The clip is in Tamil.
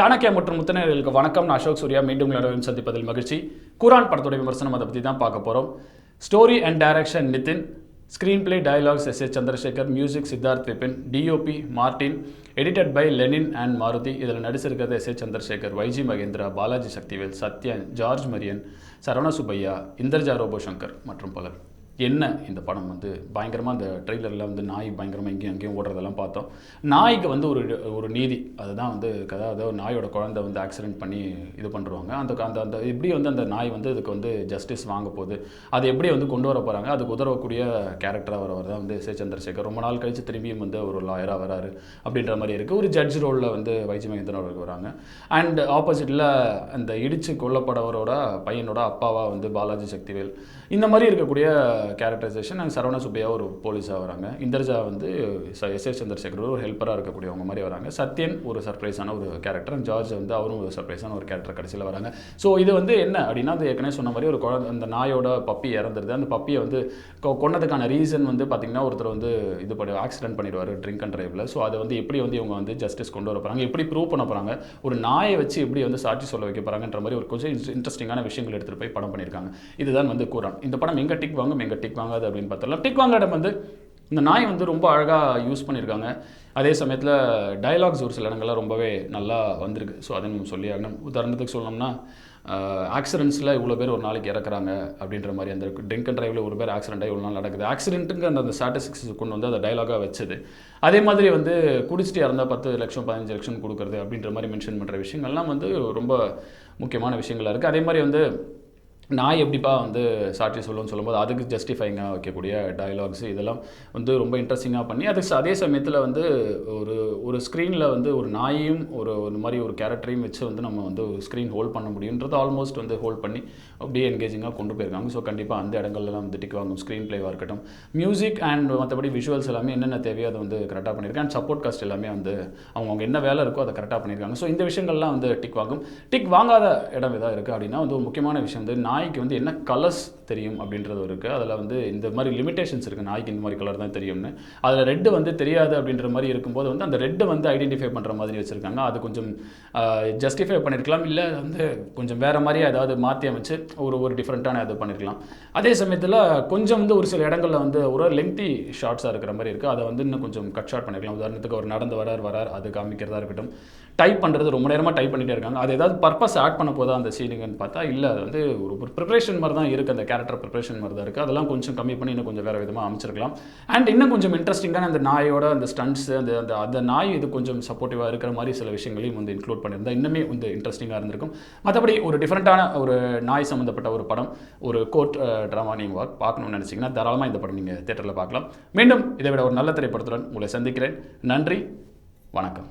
சாணக்கியா மற்றும் முத்தனர்களுக்கு வணக்கம். நான் அசோக் சூர்யா. மீண்டும் உங்களுடன் சந்திப்பதில் மகிழ்ச்சி. குரான் படத்துடைய விமர்சனம் அதை பற்றி தான் பார்க்க போகிறோம் story and direction Nithin screen play dialogues S A Chandrasekhar music Siddharth Vipin DOP Martin edited by Lenin and Maruthi இதில் நடிச்சிருக்கிறது S A Chandrasekhar YG Mahendra Balaji Sakthivel Sathyan George Maryan Saravana Subbaiah Inderja Robo Shankar மற்றும் பலர். என்ன இந்த படம் வந்து? பயங்கரமாக அந்த ட்ரெய்லரில் வந்து நாய் பயங்கரமாக இங்கேயும் அங்கேயும் ஓடுறதெல்லாம் பார்த்தோம். நாய்க்கு வந்து ஒரு ஒரு நீதி. அதுதான் வந்து கதை. அதாவது நாயோட குழந்தை வந்து ஆக்சிடென்ட் பண்ணி இது பண்ணுறாங்க அந்த அந்த அந்த எப்படி வந்து அந்த நாய் வந்து இதுக்கு வந்து ஜஸ்டிஸ் வாங்க போகுது? அது எப்படி வந்து கொண்டு வர போகிறாங்க அதுக்கு உதவக்கூடிய கேரக்டராக வரவர் தான் வந்து சே சந்திரசேகர். ரொம்ப நாள் கழித்து திரும்பியும் வந்து ஒரு லாயராக வராரு அப்படின்ற மாதிரி இருக்குது ஒரு ஜட்ஜ் ரோலில் வந்து வைஜி மகேந்திரன் அவருக்கு வராங்க. அண்ட் ஆப்போசிட்டில் அந்த இடித்து கொல்லப்படவரோட பையனோட அப்பாவாக வந்து பாலாஜி சக்திவேல். இந்த மாதிரி இருக்கக்கூடிய கேரக்டரைசேஷன் அண்ட் சரவண சுப்பையா ஒரு போலீஸாக வராங்க. இந்தர்ஜா வந்து ச- எஸ். எஸ். சந்திரசேகர் ஒரு ஹெல்ப்பராக இருக்கக்கூடியவங்க மாதிரி வராங்க. சத்யன் ஒரு சர்ப்ரைஸான ஒரு கேரக்டர் அண்ட் ஜார்ஜ் வந்து அவரும் ஒரு சர்ப்ரைஸான ஒரு கேரக்டர் கடைசியில் வராங்க. ஸோ இது வந்து என்ன அப்படின்னா அது ஏற்கனவே சொன்ன மாதிரி ஒரு குழந்தை அந்த நாயோட பப்பி இறந்துருது. அந்த பப்பியை வந்து கொ- கொன்னதுக்கான ரீசன் வந்து பார்த்திங்கன்னா ஒருத்தர் வந்து இது பண்ணி ஆக்சிடென்ட் பண்ணிடுவார் ட்ரிங்க் அண்ட் ட்ரைவில் ஸோ அதை வந்து எப்படி வந்து இவங்க வந்து ஜஸ்டிஸ் கொண்டு வர போகிறாங்க எப்படி ப்ரூவ் பண்ண போகிறாங்க ஒரு நாயை வச்சு எப்படி வந்து சாட்சி சொல்ல வைக்க போகிறாங்கன்ற மாதிரி ஒரு கொஞ்சம் இன்ட்ரெஸ்டிங்கான விஷயங்கள் எடுத்துகிட்டு போய் படம் பண்ணியிருக்காங்க. இதுதான் வந்து கூறான் இந்த படம் எங்கே டிக் வாங்க எங்கே டிக் வாங்காது அப்படின்னு பார்த்தலாம் டிக் வாங்க இடம் வந்து இந்த நாய் வந்து ரொம்ப அழகாக யூஸ் பண்ணியிருக்காங்க. அதே சமயத்தில் டயலாக்ஸ் ஒரு சில இடங்கள்லாம் ரொம்பவே நல்லா வந்திருக்கு. ஸோ அதை நம்ம சொல்லி ஆகணும். உதாரணத்துக்கு சொல்லணும்னா ஆக்சிடென்ட்ஸில் இவ்வளோ பேர் ஒரு நாளைக்கு இறக்குறாங்க அப்படின்ற மாதிரி அந்த ட்ரிங்க் அண்ட் ட்ரைவில் ஒரு பேர் ஆக்சிடென்ட்டாக இவ்வளோ நாள் நடக்குது. ஆக்சிடென்ட்டுங்க அந்த அந்த ஸ்டாட்டிஸ்டிக்ஸ் கொண்டு வந்து அதை டைலாகாக வச்சது. அதே மாதிரி வந்து குடிச்சிட்டு இறந்தால் பத்து லட்சம் பதினஞ்சு லட்சம் கொடுக்குறது அப்படின்ற மாதிரி மென்ஷன் பண்ணுற விஷயங்கள்லாம் வந்து ரொம்ப முக்கியமான விஷயங்களாக இருக்குது அதே மாதிரி வந்து நாய் எப்படிப்பா வந்து சாட்சி சொல்லுன்னு சொல்லும்போது அதுக்கு ஜஸ்டிஃபைங்காக வைக்கக்கூடிய டயலாக்ஸ் இதெல்லாம் வந்து ரொம்ப இன்ட்ரெஸ்டிங்காக பண்ணி அது அதே சமயத்தில் வந்து ஒரு ஒரு ஸ்க்ரீனில் வந்து ஒரு நாயையும் ஒரு ஒரு மாதிரி ஒரு கேரக்டரையும் வச்சு வந்து நம்ம வந்து ஸ்க்ரீன் ஹோல்ட் பண்ண முடியுன்றது ஆல்மோஸ்ட் வந்து ஹோல்ட் பண்ணி அப்படியே என்கேஜிங்காக கொண்டு போயிருக்காங்க. ஸோ கண்டிப்பாக அந்த இடங்கள்லாம் வந்து டிக் வாங்கும் ஸ்க்ரீன் பிளேவாக இருக்கட்டும். மியூசிக் அண்ட் மற்றபடி விஷுவல்ஸ் எல்லாமே என்னென்ன தேவையோ அதை வந்து கரெக்டாக பண்ணியிருக்காங்க. அண்ட் சப்போர்ட் காஸ்ட் எல்லாமே வந்து அவங்கவுங்க என்ன வேலை இருக்கோ அதை கரெக்டாக பண்ணியிருக்காங்க. ஸோ இந்த விஷயங்கள்லாம் வந்து டிக் வாங்கும். டிக் வாங்காத இடம் எதாவது இருக்குது அப்படின்னா வந்து ஒரு முக்கியமான விஷயம் வந்து நாய்க்கு வந்து என்ன கலர்ஸ் தெரியும் அப்படின்றது இருக்குது அதில் வந்து இந்த மாதிரி லிமிடேஷன்ஸ் இருக்குது நாய்க்கு இந்த மாதிரி கலர் தான் தெரியும்னு. அதில் ரெட்டு வந்து தெரியாது அப்படின்ற மாதிரி இருக்கும்போது வந்து அந்த ரெட்டை வந்து ஐடென்டிஃபை பண்ணுற மாதிரி வச்சுருக்காங்க. அது கொஞ்சம் ஜஸ்டிஃபை பண்ணியிருக்கலாம் இல்லை வந்து கொஞ்சம் வேறு மாதிரி ஏதாவது மாற்றி அமைச்சு ஒரு ஒரு டிஃப்ரெண்ட்டான இது பண்ணியிருக்கலாம் அதே சமயத்தில் கொஞ்சம் வந்து ஒரு சில இடங்களில் வந்து ஒரு லெங்தி ஷார்ட்ஸாக இருக்கிற மாதிரி இருக்குது அதை வந்து இன்னும் கொஞ்சம் கட் ஷார்ட் பண்ணிக்கலாம் உதாரணத்துக்கு ஒரு நடந்து வரார் வரார் அது காமிக்கிறதா இருக்கட்டும். டைப் பண்ணுறது ரொம்ப நேரமாக டைப் பண்ணிட்டே இருக்காங்க. அது ஏதாவது பர்பஸ் ஆட் பண்ண போதா அந்த சீனுங்கன்னு பார்த்தா இல்லை. அது வந்து ஒரு ஒரு ப்ரிப்பரேஷன் மாதிரி தான் இருக்குது அந்த கேரக்டர் ப்ரிப்பரேஷன் மாதிரி தான் இருக்குது அதெல்லாம் கொஞ்சம் கம்மி பண்ணி இன்னும் கொஞ்சம் வேறு விதமாக அமைச்சிருக்கலாம். அண்ட் இன்னும் கொஞ்சம் இன்ட்ரெஸ்டிங்கான அந்த நாயோட அந்த ஸ்டண்ட்ஸ் அந்த அந்த அந்த நாய் இது கொஞ்சம் சப்போர்ட்டிவாக இருக்கிற மாதிரி சில விஷயங்களையும் வந்து இன்க்ளூட் பண்ணியிருந்தா இன்னுமே வந்து இன்ட்ரெஸ்டிங்காக இருந்திருக்கும். மற்றபடி ஒரு டிஃப்ரெண்ட்டான ஒரு நாய் சம்மந்தப்பட்ட ஒரு படம் ஒரு கோர்ட் ட்ராமா நீங்கள் பார்க்கணும்னு நினச்சிங்கன்னா தாராளமாக இந்த படம் நீங்கள் தேட்டரில் பார்க்கலாம். மீண்டும் இதை விட ஒரு நல்ல திரைப்படத்துடன் உங்களை சந்திக்கிறேன். நன்றி. வணக்கம்.